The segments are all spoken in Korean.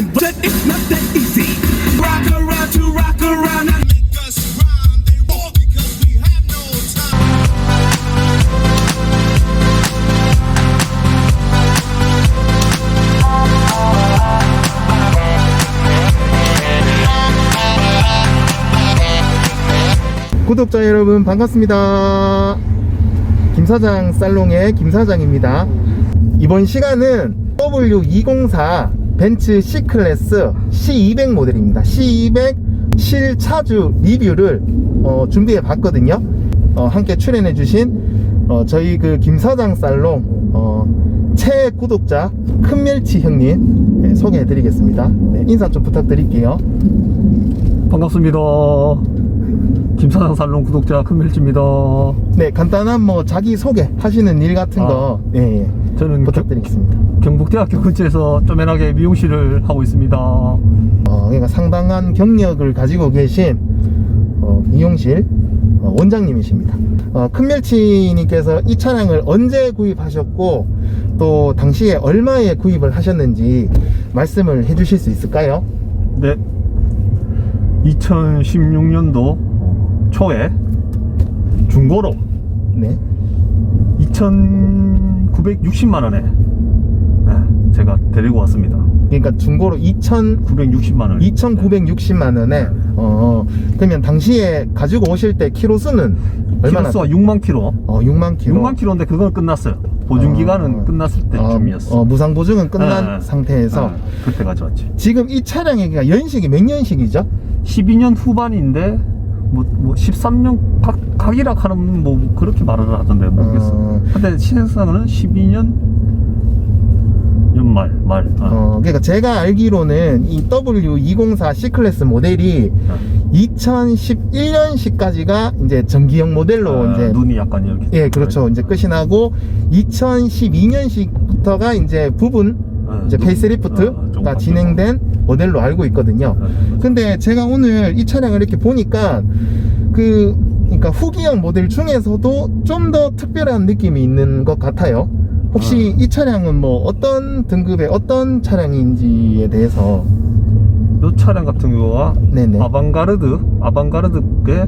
diamond, but it's not that easy. Rock around to rock around. I make us rhyme. They walk because we have no time. 구독자 여러분 반갑습니다. 김사장 살롱의 김사장입니다. 이번 시간은 W204 벤츠 C클래스 C200 모델입니다. C200 실차주 리뷰를 어, 준비해 봤거든요. 어, 함께 출연해 주신 어, 저희 그 김사장 살롱 어, 최 구독자 큰멸치 형님 네, 소개해 드리겠습니다. 네, 인사 좀 부탁드릴게요. 반갑습니다. 김사장 살롱 구독자 큰밀지입니다. 네, 간단한 뭐 자기 소개 하시는 일 같은 아. 거 예, 예, 저는 부탁드리겠습니다. 경북대학교 근처에서 쪼매나게 미용실을 하고 있습니다. 어, 그러니까 상당한 경력을 가지고 계신 어, 미용실 어, 원장님이십니다. 어, 큰멸치님께서 이 차량을 언제 구입하셨고 또 당시에 얼마에 구입을 하셨는지 말씀을 해주실 수 있을까요? 네. 2016년도 초에 중고로 네. 2,960만 원에 네, 제가 데리고 왔습니다. 그러니까 중고로 2,000 960만 원. 2,960만 원에 어, 그러면 당시에 가지고 오실 때 키로수는 얼마나? 키로수가 6만 킬로. 어, 6만 킬로. 6만 킬로인데 그건 끝났어요. 보증 어. 기간은 끝났을 때쯤이었어. 어, 어, 무상 보증은 끝난 네, 네. 상태에서 네, 그때 가져왔지. 지금 이 차량의 그러니까 연식이 몇 년식이죠? 12년 후반인데 뭐, 뭐 13년 각, 각이라 하는 뭐 그렇게 말을 하던데 모르겠어. 어. 근데 시행사는 12년 연말 말. 아. 어, 그러니까 제가 알기로는 이 W204 C클래스 모델이 2011년식까지가 이제 전기형 모델로 아, 이제 눈이 약간 이렇게. 예, 그렇죠. 이제 끝이 나고 2012년식부터가 이제 부분 아, 이제 눈- 페이스리프트가 아, 좀 진행된 모델로 알고 있거든요. 아, 근데 제가 오늘 이 차량을 이렇게 보니까 그 그러니까 후기형 모델 중에서도 좀 더 특별한 느낌이 있는 것 같아요. 혹시 아. 이 차량은 뭐 어떤 등급의 어떤 차량인지에 대해서 이 차량 같은 경우가 네네. 아방가르드, 아방가르드의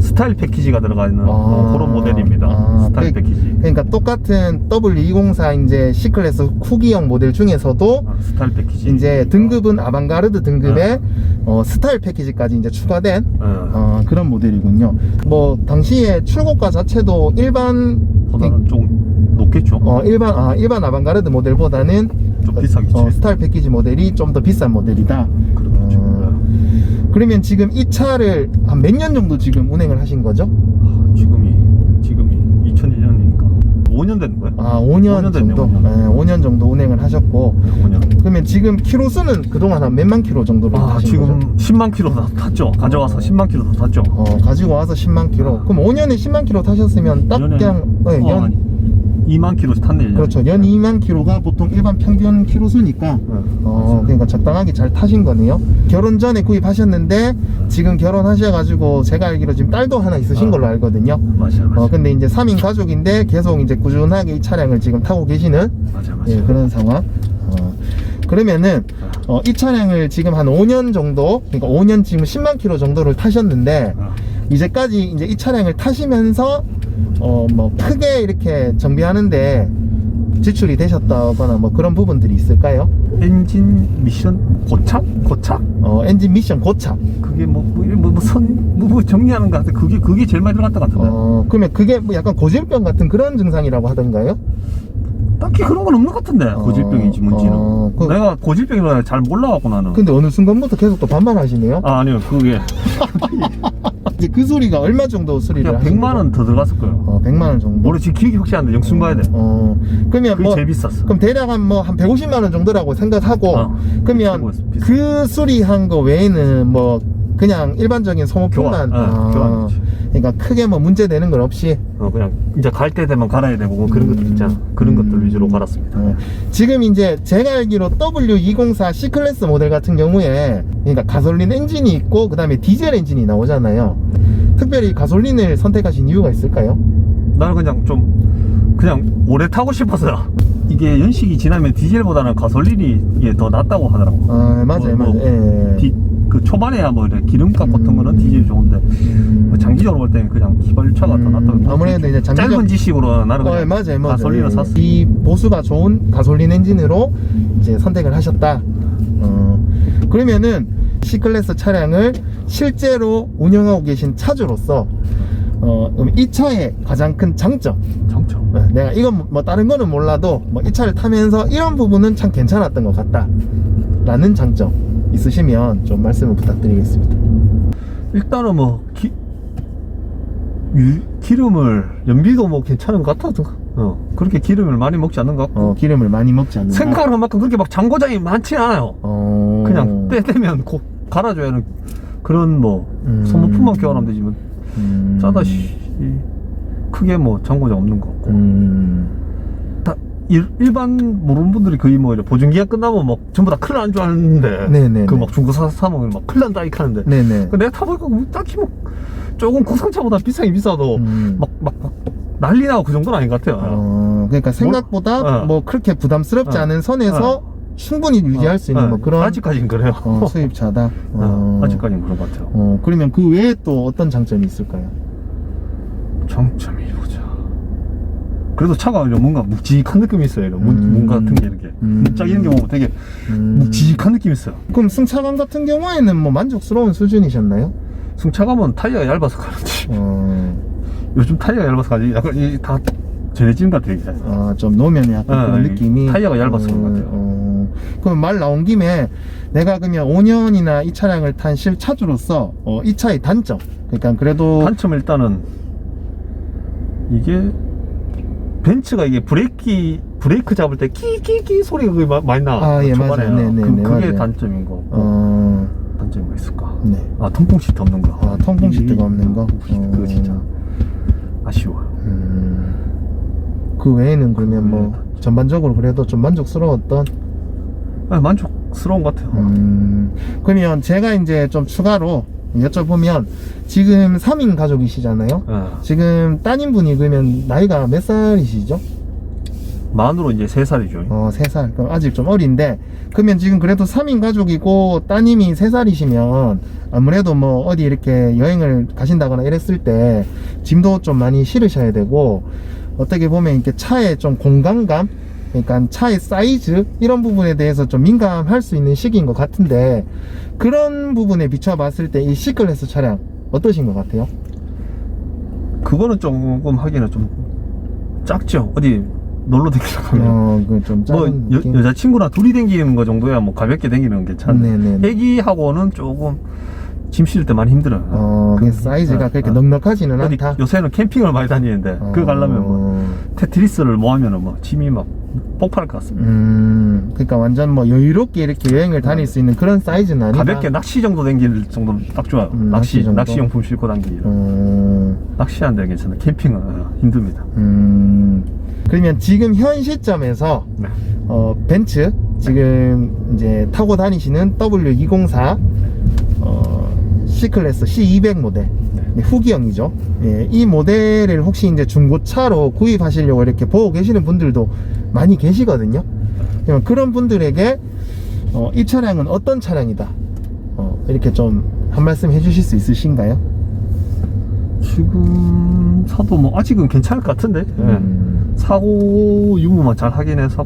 스타일 패키지가 들어가 있는 아. 뭐 그런 모델입니다. 아, 스타일 그- 패키지. 그러니까 똑같은 W204 이제 C클래스 후기형 모델 중에서도 아, 스타일 패키지. 이제 등급은 아방가르드 등급의 아. 어, 스타일 패키지까지 이제 추가된 어, 어, 그런 모델이군요. 뭐 당시에 출고가 자체도 일반 보다는 좀 높겠죠. 어, 일반 아, 일반 아방가르드 모델보다는 좀 비싸겠지. 어, 스타일 패키지 모델이 좀 더 비싼 모델이다. 그렇겠죠. 어, 그러면 지금 이 차를 한 몇 년 정도 지금 운행을 하신 거죠? 아, 지금이 지금이 2001년이니까 5년 되는 거야? 아, 5년, 5년 됐네, 정도. 5년. 예, 5년 정도 운행을 하셨고 5년. 그러면 지금 키로수는 그동안 한 몇만 킬로 정도를 아, 타신 지금 거죠? 10만 킬로 다 탔죠. 가져와서 10만 킬로 다 탔죠. 어, 가지고 와서 10만 킬로. 아. 그럼 5년에 10만 킬로 타셨으면 딱 년에- 그냥 네, 어, 연, 한 2만 킬로 탔네. 1년에. 그렇죠. 연 2만 킬로가 보통 일반 평균 킬로 수니까 네. 어, 그러니까 적당하게 잘 타신 거네요. 결혼 전에 구입하셨는데 지금 결혼하셔가지고 제가 알기로 지금 딸도 하나 있으신 아. 걸로 알거든요. 맞아, 맞아. 어, 근데 이제 3인 가족인데 계속 이제 꾸준하게 이 차량을 지금 타고 계시는 맞아, 맞아. 예, 그런 상황. 어, 그러면은 어, 이 차량을 지금 한 5년 정도, 그러니까 5년 지금 10만 킬로 정도를 타셨는데 어. 이제까지 이제 이 차량을 타시면서 어, 뭐 크게 이렇게 정비하는데 지출이 되셨다거나 뭐 그런 부분들이 있을까요? 엔진 미션 고착? 고착? 어, 엔진 미션 고착. 그게 뭐, 뭐, 뭐, 뭐 선, 뭐, 뭐 정리하는 것 같아. 그게, 그게 제일 많이 들어갔던 것 같은데. 어, 그러면 그게 뭐 약간 고질병 같은 그런 증상이라고 하던가요? 딱히 그런 건 없는 것 같은데. 고질병인지 뭔지는. 어, 그- 내가 고질병이라 잘 몰라갖고 나는. 근데 어느 순간부터 계속 또 반말하시네요. 아, 아니요. 그게. 이제 그 소리가 얼마 정도 수리를 그냥 하신 100만 거죠? 원더 들어갔을 거예요. 어, 100만 원 정도. 모르 지금 기억이 확실히 안 돼. 영수증 봐야 돼. 어, 그러면 그게 뭐 제일 비쌌어. 그럼 대략 한 뭐 한 150만 원 정도라고 생각하고 어, 그러면 비싸고 비싸. 그 수리한 거 외에는 뭐 그냥 일반적인 소모품만 교환, 어, 교환이지. 그러니까 크게 뭐 문제 되는 건 없이 어, 그냥 이제 갈 때 되면 갈아야 되고 뭐 그런 것들 있잖아. 그런 것들 위주로 갈았습니다. 어, 지금 이제 제가 알기로 W204 C클래스 모델 같은 경우에 그러니까 가솔린 엔진이 있고 그 다음에 디젤 엔진이 나오잖아요 특별히 가솔린을 선택하신 이유가 있을까요? 나는 그냥 좀 그냥 오래 타고 싶어서 이게 연식이 지나면 디젤보다는 가솔린이 이게 더 낫다고 하더라고. 아 맞아요 뭐, 맞아요 예. 디, 그 초반에야 뭐 이렇게 기름값 같은 거는 디젤이 좋은데 음. 뭐 장기적으로 볼 때는 그냥 휘발유차가 더 음, 낫다고. 아무래도 이제 장기적- 짧은 지식으로 나는 어, 그냥 맞아요, 맞아요. 가솔린을 예. 샀어. 이 보수가 좋은 가솔린 엔진으로 이제 선택을 하셨다. 어, 그러면은 C클래스 차량을 실제로 운영하고 계신 차주로서 어, 그럼 이 차의 가장 큰 장점. 장점. 어, 내가 이건 뭐 다른 거는 몰라도 뭐 이 차를 타면서 이런 부분은 참 괜찮았던 것 같다. 라는 장점 있으시면 좀 말씀을 부탁드리겠습니다. 일단은 뭐 기, 유- 기름을 연비도 뭐 괜찮은 것 같아. 어 그렇게 기름을 많이 먹지 않는 것 같고 어, 기름을 많이 먹지 않는다. 생각을 한 만큼 그렇게 막 장고장이 많지 않아요. 어, 그냥 때 되면 곧 갈아줘야 하는 그런 뭐 음. 소모품만 교환하면 되지만 음. 짜다 씨 크게 뭐 장고장 없는 것 같고 음. 다 일, 일반 모르는 분들이 거의 뭐 보증기간 끝나면 막 전부 다 큰일 난줄 아는데 네네네. 그막 중고 사 사면 막 큰일 난다 이렇게 하는데 네네. 그 내가 타보니까 뭐 딱히 뭐 조금 국산차보다 비싸긴 비싸도 음. 막, 막, 막 난리 나고 그 정도는 아닌 것 같아요. 어, 그러니까 생각보다 어. 뭐 그렇게 부담스럽지 어. 않은 선에서 어. 충분히 유지할 수 있는 어, 뭐 그런 아직까지는 그래요. 어, 수입차다. 어, 어, 아직까지는 그런 것 같아요. 어, 그러면 그 외에 또 어떤 장점이 있을까요? 장점이 보자. 그래도 차가 이런 뭔가 묵직한 느낌이 있어요. 이런 문, 음. 문 같은 게 이렇게 음. 문짝 이런 게 보면 되게 음. 묵직한 느낌이 있어요. 그럼 승차감 같은 경우에는 뭐 만족스러운 수준이셨나요? 승차감은 타이어가 얇아서 가는지 어, 요즘 타이어가 얇아서 가지 약간 이다 것 같아요. 이게. 아, 좀 놓으면 약간 어, 그런 이 느낌이 타이어가 얇아서 그런 것 같아요. 어, 그럼 말 나온 김에 내가 그러면 5년이나 이 차량을 탄 실차주로서 어, 이 차의 단점. 그러니까 그래도 단점 일단은 이게 벤츠가 이게 브레이크 브레이크 잡을 때 끼끼끼 소리가 그게 마- 많이 나. 아, 예, 초반에. 맞아요. 네, 네, 그, 네, 그게 맞아요. 단점인 거. 어, 단점이 뭐 있을까? 네. 아 통풍 시트 없는 거. 아, 통풍 시트가 없는 거? 통풍 시트 그거 어. 진짜 아쉬워요. 음, 그 외에는 그러면 뭐 전반적으로 그래도 좀 만족스러웠던 아, 만족스러운 것 같아요. 음, 그러면 제가 이제 좀 추가로 여쭤보면 지금 3인 가족이시잖아요 예. 지금 따님분이 그러면 나이가 몇 살이시죠? 만으로 이제 세 살이죠. 어 3살 그럼 아직 좀 어린데 그러면 지금 그래도 3인 가족이고 따님이 3살이시면 아무래도 뭐 어디 이렇게 여행을 가신다거나 이랬을 때 짐도 좀 많이 실으셔야 되고 어떻게 보면 이렇게 차에 좀 공간감 그러니까 차의 사이즈 이런 부분에 대해서 좀 민감할 수 있는 시기인 것 같은데 그런 부분에 비춰 봤을 때 이 C클래스 차량 어떠신 것 같아요? 그거는 조금 하기는 좀 작죠. 어디 놀러 다니려고 하면. 어, 그좀 뭐 작은 여, 느낌? 여자친구랑 둘이 댕기는 거 정도야 뭐 가볍게 댕기는 건 괜찮은데 네네네. 애기하고는 조금 짐 실을 때 많이 힘들어요. 어, 그 사이즈가 어, 그렇게 어. 넉넉하지는 어디 않다. 요새는 캠핑을 많이 다니는데 그거 가려면 뭐 어, 테트리스를 뭐 하면은 뭐 짐이 막 폭발할 것 같습니다. 음, 그러니까 완전 뭐 여유롭게 이렇게 여행을 다닐 수 있는 그런 사이즈는 아니다. 가볍게 낚시 정도 댕길 정도는 딱 좋아요. 음, 낚시 낚시 정도? 낚시용품 싣고 다니기. 음, 낚시하는 데 괜찮아. 캠핑은 어, 힘듭니다. 음, 그러면 지금 현 시점에서 네. 어, 벤츠 지금 이제 타고 다니시는 W204 어, C클래스 C200 모델 네. 네, 후기형이죠. 예, 이 모델을 혹시 이제 중고차로 구입하시려고 이렇게 보고 계시는 분들도 많이 계시거든요. 그러면 그런 분들에게 어, 이 차량은 어떤 차량이다. 어, 이렇게 좀 한 말씀 해주실 수 있으신가요? 지금 사도 뭐 아직은 괜찮을 것 같은데 예. 음, 사고 유무만 잘 하긴 해서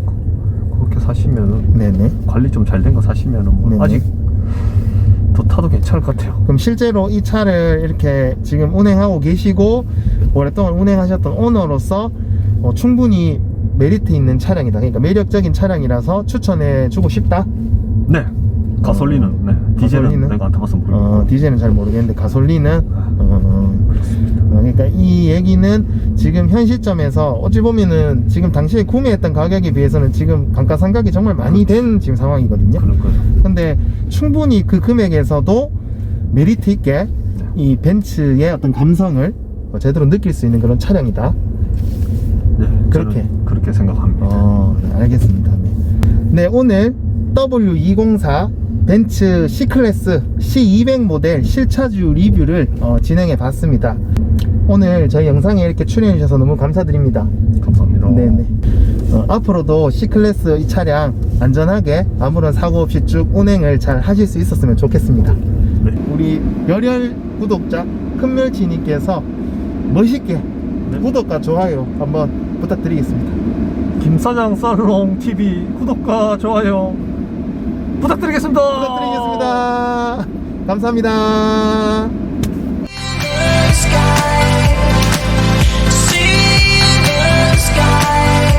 그렇게 사시면은 네네. 관리 좀 잘 된 거 사시면은 뭐. 아직 더 타도 괜찮을 것 같아요. 그럼 실제로 이 차를 이렇게 지금 운행하고 계시고 오랫동안 운행하셨던 오너로서 어, 충분히 메리트 있는 차량이다. 그러니까 매력적인 차량이라서 추천해 주고 싶다. 네. 가솔린은 네. 디젤은 가솔린은? 내가 안 타봐서 모르겠고. 어, 디젤은 잘 모르겠는데 가솔린은 어, 어, 그러니까 이 얘기는 지금 현 시점에서 어찌 보면은 지금 당시에 구매했던 가격에 비해서는 지금 감가상각이 정말 많이 된 지금 상황이거든요. 그런 거죠. 근데 충분히 그 금액에서도 메리트 있게 이 벤츠의 어떤 감성을 어, 제대로 느낄 수 있는 그런 차량이다. 네. 그렇게. 그렇게 생각합니다. 어, 네, 알겠습니다. 네. 네, 오늘 W204 벤츠 C클래스 C200 모델 실차주 리뷰를 어, 진행해 봤습니다. 오늘 저희 영상에 이렇게 출연해 주셔서 너무 감사드립니다. 감사합니다. 네네. 어, 앞으로도 C클래스 이 차량 안전하게 아무런 사고 없이 쭉 운행을 잘 하실 수 있었으면 좋겠습니다. 네. 우리 열혈 구독자 큰멸치님께서 멋있게 네. 구독과 좋아요 한번 부탁드리겠습니다. 김사장 살롱 TV 구독과 좋아요 부탁드리겠습니다. 부탁드리겠습니다. 감사합니다. sky.